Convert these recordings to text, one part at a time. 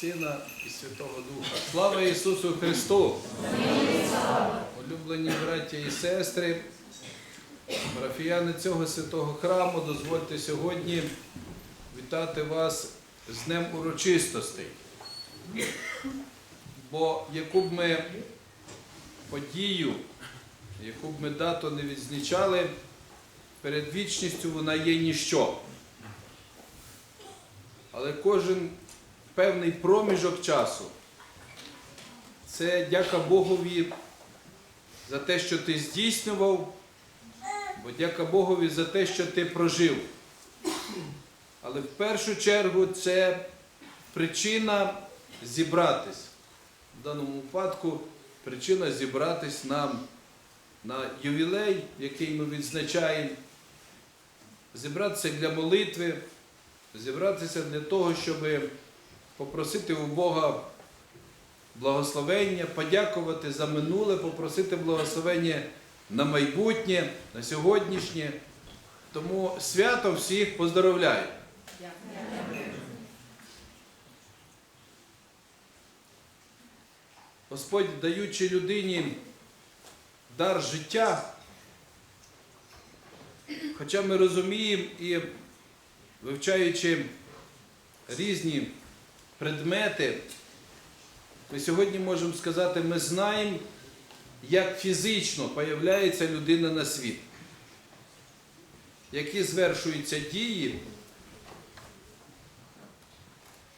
Сина і Святого Духа. Слава Ісусу Христу! Улюблені браття і сестри, парафіяни цього святого храму, дозвольте сьогодні вітати вас з Днем урочистостей. Бо яку б ми подію, яку б ми дату не відзначали, перед вічністю вона є ніщо. Але кожен певний проміжок часу це дяка Богові за те, що ти здійснював, бо дяка Богові за те, що ти прожив. Але в першу чергу це причина зібратись. В даному випадку причина зібратись нам на ювілей, який ми відзначаємо, зібратися для молитви, зібратися для того, щоб попросити у Бога благословення, подякувати за минуле, попросити благословення на майбутнє, на сьогоднішнє. Тому свято всіх поздоровляю. Господь, даючи людині дар життя, хоча ми розуміємо і вивчаючи різні предмети, ми сьогодні можемо сказати, ми знаємо, як фізично появляється людина на світ, які звершуються дії,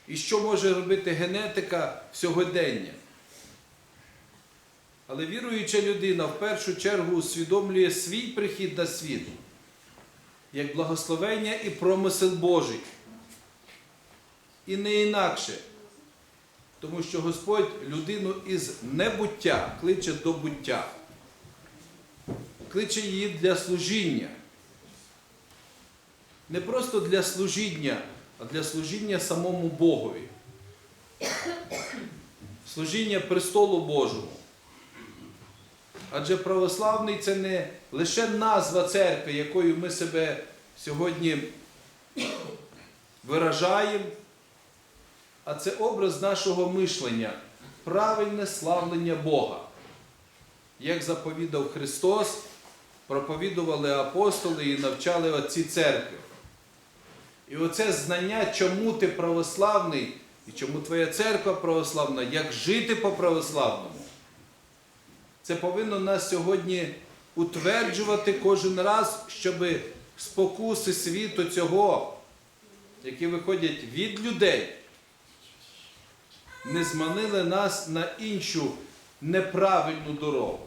і що може робити генетика сьогодення. Але віруюча людина в першу чергу усвідомлює свій прихід на світ як благословення і промисел Божий. І не інакше. Тому що Господь людину із небуття кличе до буття, кличе її для служіння. Не просто для служіння, а для служіння самому Богові. Служіння престолу Божому. Адже православний це не лише назва церкви, якою ми себе сьогодні виражаємо, а це образ нашого мишлення, правильне славлення Бога. Як заповідав Христос, проповідували апостоли і навчали отці церкви. І оце знання, чому ти православний і чому твоя церква православна, як жити по православному. Це повинно нас сьогодні утверджувати кожен раз, щоб спокуси світу цього, які виходять від людей, не зманили нас на іншу неправильну дорогу.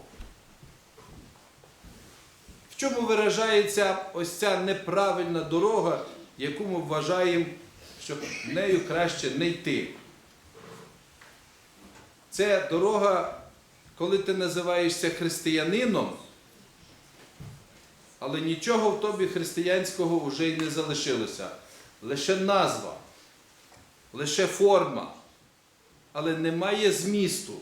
В чому виражається ось ця неправильна дорога, яку ми вважаємо, що нею краще не йти? Це дорога коли ти називаєшся християнином, але нічого в тобі християнського вже й не залишилося. Лише назва, лише форма, але немає змісту.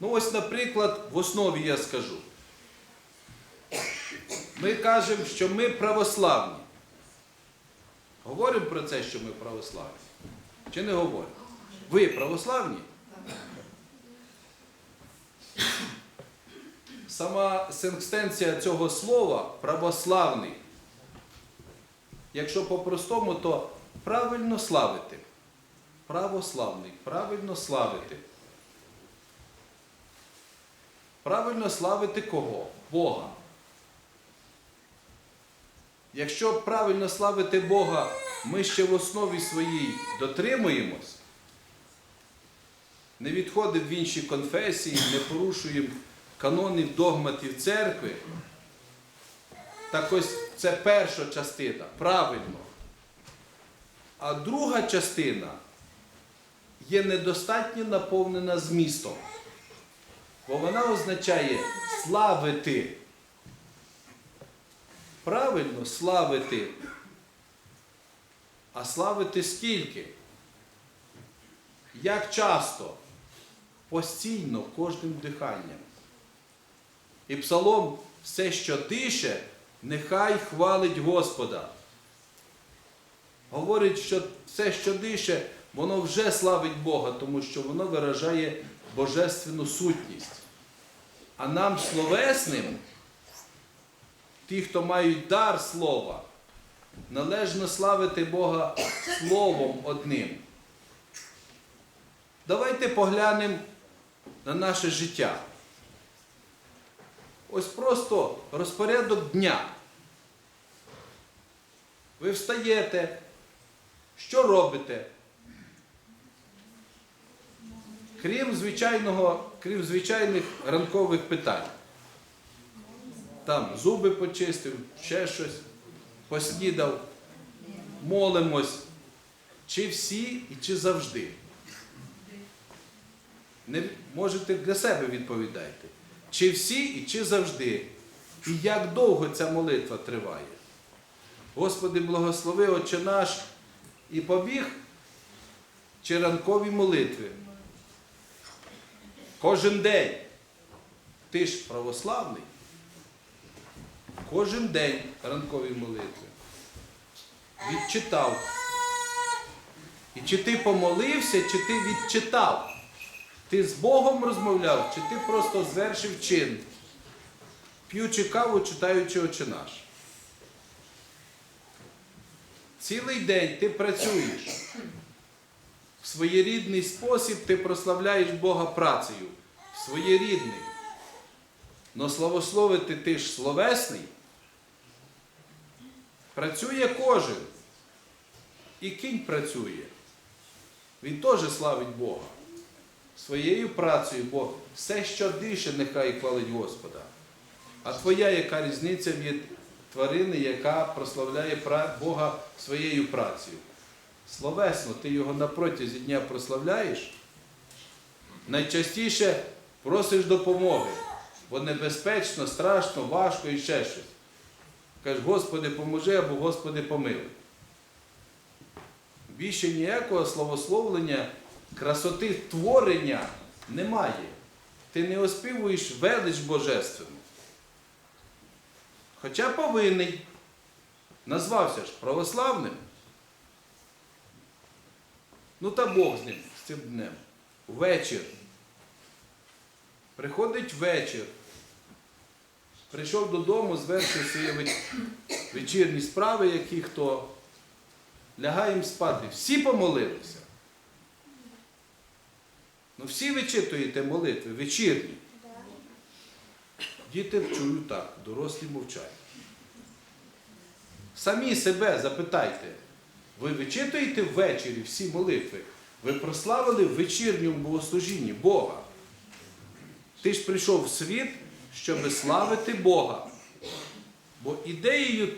Ну, ось, наприклад, в основі я скажу. Ми кажемо, що ми православні. Говоримо про це, що ми православні? Чи не говоримо? Ви православні? Сама синкстенція цього слова православний. Якщо по-простому, то правильно славити. Православний, правильно славити. Правильно славити кого? Бога. Якщо правильно славити Бога, ми ще в основі своїй дотримуємось, не відходимо в інші конфесії, не порушуємо канонів догматів церкви, так ось це перша частина, правильно. А друга частина є недостатньо наповнена змістом, бо вона означає славити. Правильно славити. А славити скільки? Як часто? Постійно, кожним диханням. І псалом все, що дише, нехай хвалить Господа. говорить, що все, що дише, воно вже славить Бога, тому що воно виражає божественну сутність. А нам словесним, ті, хто мають дар слова, належно славити Бога словом одним. Давайте поглянемо на наше життя. Ось просто розпорядок дня. Ви встаєте, що робите? Крім звичайного, крім звичайних ранкових питань. Там зуби почистив, ще щось, поснідав, молимось. Чи всі і чи завжди? Не, можете для себе відповідайте. Чи всі і чи завжди? І як довго ця молитва триває? Господи, благослови Отче наш і побіг чи ранкові молитви. Кожен день. Ти ж православний. Кожен день ранкові молитви. Відчитав. І чи ти помолився, чи ти відчитав? Ти з Богом розмовляв, чи ти просто звершив чин, п'ючи каву, читаючи очі наш. Цілий день ти працюєш. Своєрідний спосіб ти прославляєш Бога працею. Своєрідний. Но славословити ти ж словесний. Працює кожен. І кінь працює. Він теж славить Бога. Своєю працею, бо все, що дише, нехай хвалить Господа. А твоя яка різниця від тварини, яка прославляє Бога своєю працею? Словесно, ти його на протязі дня прославляєш? Найчастіше просиш допомоги, бо небезпечно, страшно, важко і ще щось. Кажеш, Господи, поможи або Господи, помилуй. Більше ніякого словословлення, красоти творення немає. Ти не оспівуєш велич божественну. Хоча повинний, назвався ж православним. Ну та Бог з ним, з цим днем. Вечір. Приходить вечір. Прийшов додому, звершив свої вечірні справи, які хто. Лягаємо спати. Всі помолилися. Ну всі вичитуєте молитви, вечірні. Діти чують так, дорослі мовчать. Самі себе запитайте, ви вичитуєте ввечері всі молитви? Ви прославили в вечірньому богослужінні Бога. Ти ж прийшов в світ, щоб славити Бога. Бо ідеєю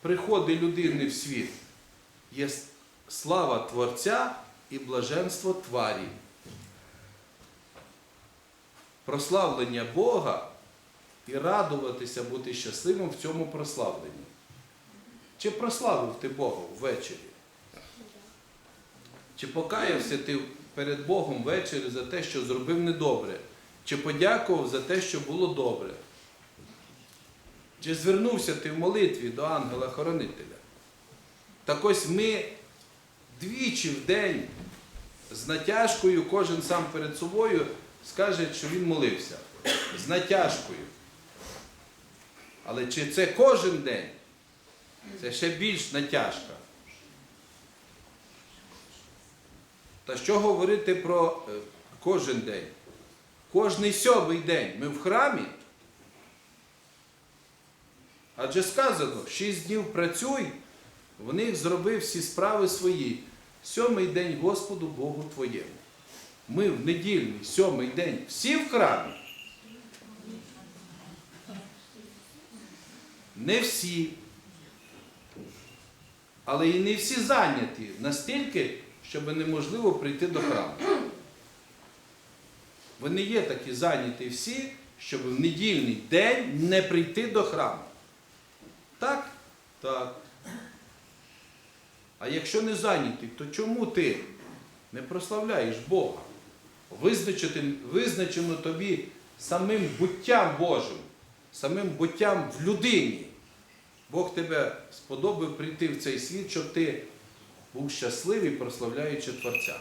приходу людини в світ є слава Творця і блаженство тварі. Прославлення Бога і радуватися бути щасливим в цьому прославленні. Чи прославив ти Бога ввечері? Чи покаявся ти перед Богом ввечері за те, що зробив недобре? Чи подякував за те, що було добре? Чи звернувся ти в молитві до ангела-хоронителя? Так ось ми двічі в день з натяжкою, кожен сам перед собою скаже, що він молився. З натяжкою. Але чи це кожен день? Це ще більш натяжка. Та що говорити про е, кожен день? Кожний сьомий день ми в храмі. Адже сказано, шість днів працюй, в них зробив всі справи свої. Сьомий день Господу Богу твоєму. Ми в недільний, сьомий день, всі в храмі. Не всі. Але і не всі зайняті настільки, щоб неможливо прийти до храму. Вони є такі зайняті всі, щоб в недільний день не прийти до храму. Так? Так. А якщо не зайнятий, то чому ти не прославляєш Бога? Визначити, визначено тобі самим буттям Божим, самим буттям в людині. Бог тебе сподобав прийти в цей світ, щоб ти був щасливий, прославляючи Творця.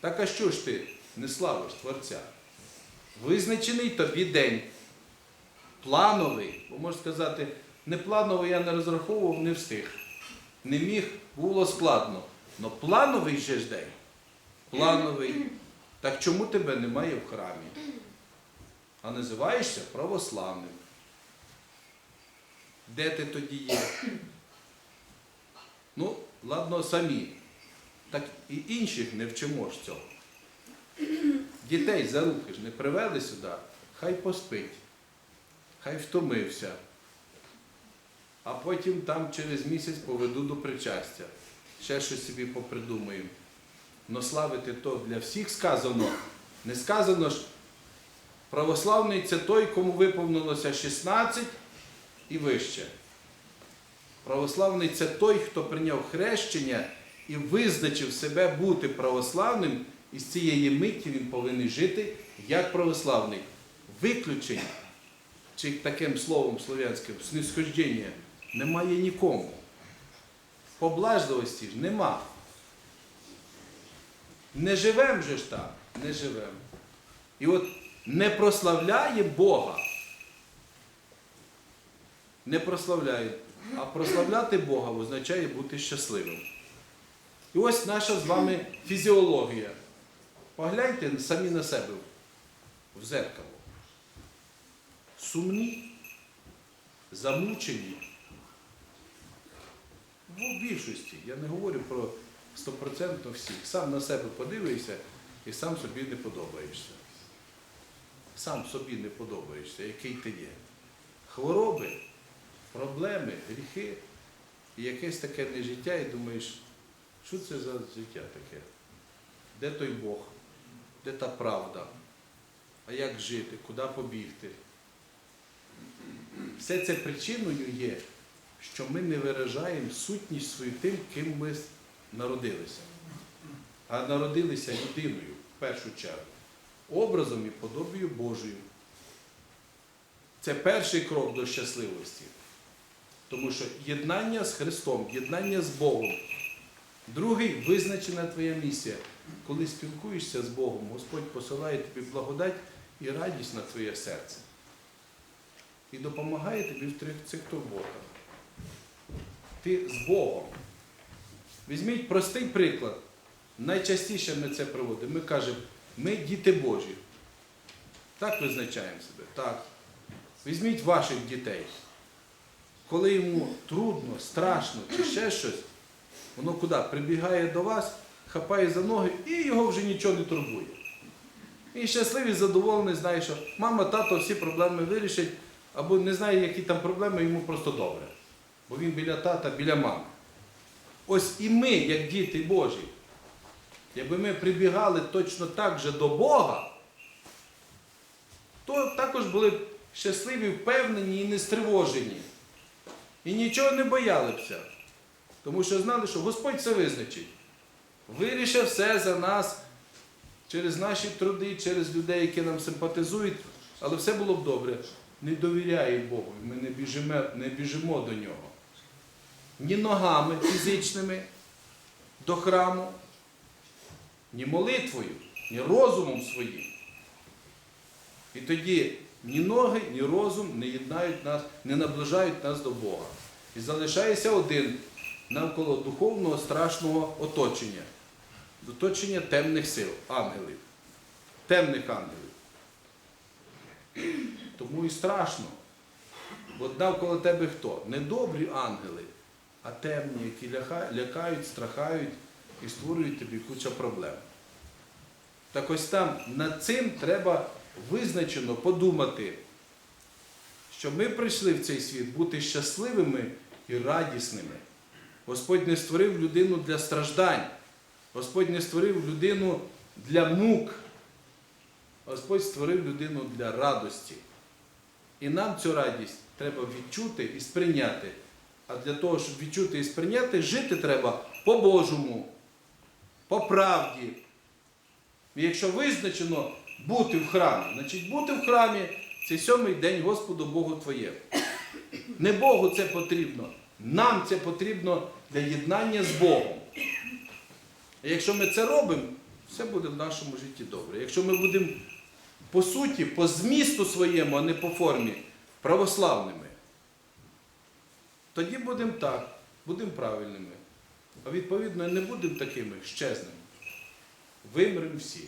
Так а що ж ти не славиш Творця? Визначений тобі день. Плановий, бо можна сказати, не плановий я не розраховував, не встиг. Не міг, було складно. Но плановий же ж день. Плановий. Так чому тебе немає в храмі? А називаєшся православним. Де ти тоді є? Ну, ладно, самі. Так і інших не вчимо ж цього. Дітей за руки ж не привели сюди, хай поспить, хай втомився. А потім там через місяць поведу до причастя. Ще щось собі попридумаємо. Но славити то для всіх сказано. Не сказано ж, православний це той, кому виповнилося 16 і вище. Православний це той, хто прийняв хрещення і визначив себе бути православним, і з цієї миті він повинен жити як православний. Виключень, чи таким словом слов'янським, снисхождення немає нікому. Поблажливості ж нема. Не живем же ж так, не живем. І от не прославляє Бога. Не прославляє. А прославляти Бога означає бути щасливим. І ось наша з вами фізіологія. Погляньте самі на себе в зеркало. Сумні, замучені. Ну, в більшості. Я не говорю про стопроцентно всіх. Сам на себе подивишся і сам собі не подобаєшся. Сам собі не подобаєшся, який ти є. Хвороби, проблеми, гріхи і якесь таке нежиття, і думаєш, що це за життя таке? Де той Бог? Де та правда? А як жити? Куди побігти? Все це причиною є, що ми не виражаємо сутність свою тим, ким ми народилися. А народилися людиною в першу чергу, образом і подобію Божою. Це перший крок до щасливості. Тому що єднання з Христом, єднання з Богом. Другий визначена твоя місія. Коли спілкуєшся з Богом, Господь посилає тобі благодать і радість на твоє серце. І допомагає тобі в цих турботах. Ти з Богом. Візьміть простий приклад. Найчастіше ми це проводимо. Ми кажемо, ми діти Божі. Так визначаємо себе. Так. Візьміть ваших дітей. Коли йому трудно, страшно чи ще щось, воно куди? Прибігає до вас, хапає за ноги і його вже нічого не турбує. І щасливий, задоволений, знає, що мама, тато всі проблеми вирішить, або не знає, які там проблеми, йому просто добре. Бо він біля тата, біля мами. Ось і ми, як діти Божі, якби ми прибігали точно так же до Бога, то також були б щасливі, впевнені і не стривожені. І нічого не боялися. Тому що знали, що Господь все визначить. Вирішив все за нас через наші труди, через людей, які нам симпатизують, але все було б добре. Не довіряємо Богу, ми не біжимо, не біжимо до нього. Ні ногами фізичними до храму, ні молитвою, ні розумом своїм. І тоді ні ноги, ні розум не єднають нас, не наближають нас до Бога. І залишається один навколо духовного страшного оточення. Оточення темних сил, ангелів, темних ангелів. Тому і страшно. Бо навколо тебе хто? Не добрі ангели, а темні, які лякають, страхають і створюють тобі куча проблем. Так ось там над цим треба визначено подумати, що ми прийшли в цей світ бути щасливими і радісними. Господь не створив людину для страждань. Господь не створив людину для мук. Господь створив людину для радості. І нам цю радість треба відчути і сприйняти. А для того, щоб відчути і сприйняти, жити треба по-божому, по правді. І якщо визначено бути в храмі, значить бути в храмі це сьомий день Господу Богу Твоєму. Не Богу це потрібно. Нам це потрібно для єднання з Богом. І якщо ми це робимо, все буде в нашому житті добре. Якщо ми будемо по суті, по змісту своєму, а не по формі, православними, тоді будемо так, будемо правильними. А відповідно не будемо такими щезними. Вимремо всі.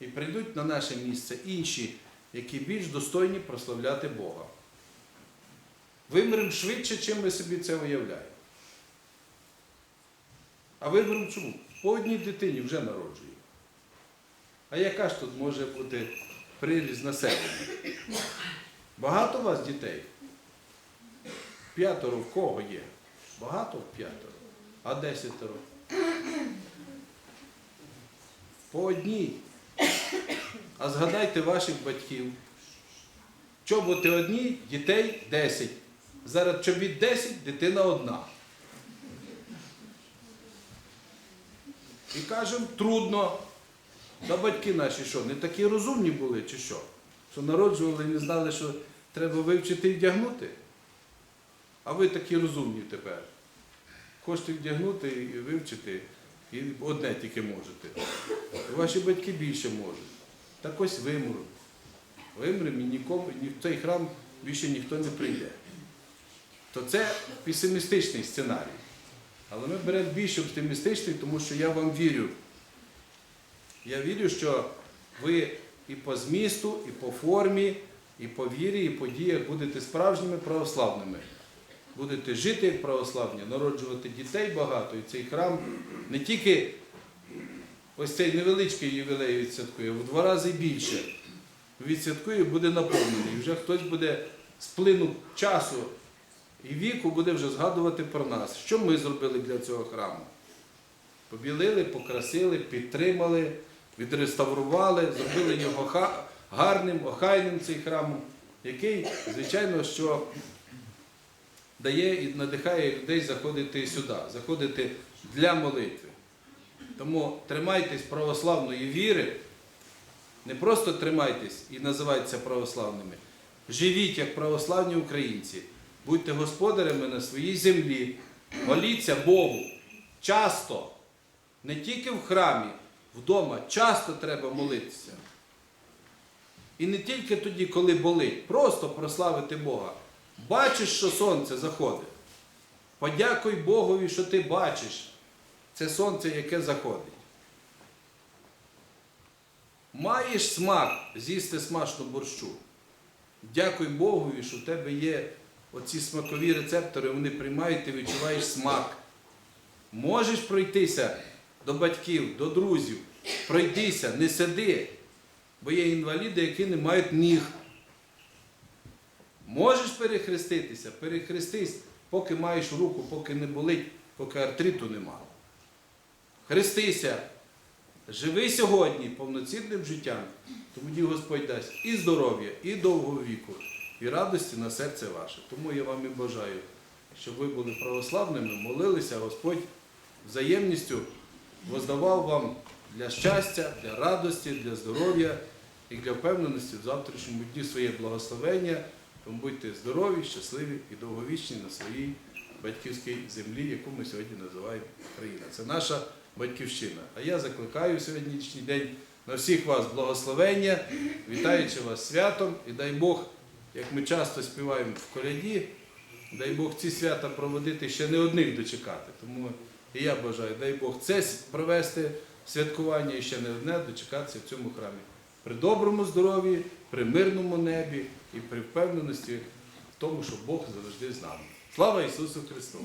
І прийдуть на наше місце інші, які більш достойні прославляти Бога. Вимремо швидше, чим ми собі це уявляємо. А виберемо чому? По одній дитині вже народжуємо. А яка ж тут може бути приріз населення? Багато у вас дітей? П'ятеро в кого є? Багато в п'ятеро. А десятеро? По одній. А згадайте ваших батьків. Чоботи одні, дітей 10. Зараз чобіт 10, дитина одна. І кажемо, трудно. Та батьки наші що, не такі розумні були чи що? Що народжували і не знали, що треба вивчити і вдягнути? А ви такі розумні тепер. Хочете вдягнути і вивчити, і одне тільки можете. Ваші батьки більше можуть. Так ось вимру. Вимрем і нікому, ні в цей храм більше ніхто не прийде. То це песимістичний сценарій. Але ми беремо більш оптимістичний, тому що я вам вірю. Я вірю, що ви і по змісту, і по формі, і по вірі, і по діях будете справжніми православними. Будете жити як православні, народжувати дітей багато, і цей храм не тільки ось цей невеличкий ювілей відсвяткує, в два рази більше відсвяткує, буде наповнений. Вже хтось буде з плину часу і віку буде вже згадувати про нас. Що ми зробили для цього храму? Побілили, покрасили, підтримали, відреставрували, зробили його гарним, охайним цей храм, який, звичайно, що дає і надихає людей заходити сюди, заходити для молитви. Тому тримайтесь православної віри, не просто тримайтесь і називайтеся православними. Живіть як православні українці, будьте господарями на своїй землі, моліться Богу часто, не тільки в храмі, вдома часто треба молитися. І не тільки тоді, коли болить, просто прославити Бога. Бачиш, що сонце заходить. Подякуй Богові, що ти бачиш це сонце, яке заходить. Маєш смак з'їсти смачну борщу. Дякуй Богові, що в тебе є оці смакові рецептори, вони приймають, ти відчуваєш смак. Можеш пройтися до батьків, до друзів, пройдися, не сиди, бо є інваліди, які не мають ніг. Можеш перехреститися, перехрестись, поки маєш руку, поки не болить, поки артриту нема. Хрестися, живи сьогодні повноцінним життям, тоді Господь дасть і здоров'я, і довгого віку, і радості на серце ваше. Тому я вам і бажаю, щоб ви були православними, молилися, Господь взаємністю воздавав вам для щастя, для радості, для здоров'я і для впевненості в завтрашньому дні своє благословення. Тому будьте здорові, щасливі і довговічні на своїй батьківській землі, яку ми сьогодні називаємо Україна. Це наша батьківщина. А я закликаю сьогоднішній день на всіх вас благословення, вітаючи вас святом, і дай Бог, як ми часто співаємо в коляді, дай Бог ці свята проводити ще не одних дочекати. Тому і я бажаю, дай Бог це провести святкування і ще не одне дочекатися в цьому храмі. При доброму здоров'ї, при мирному небі і при впевненості в тому, що Бог завжди з нами. Слава Ісусу Христу!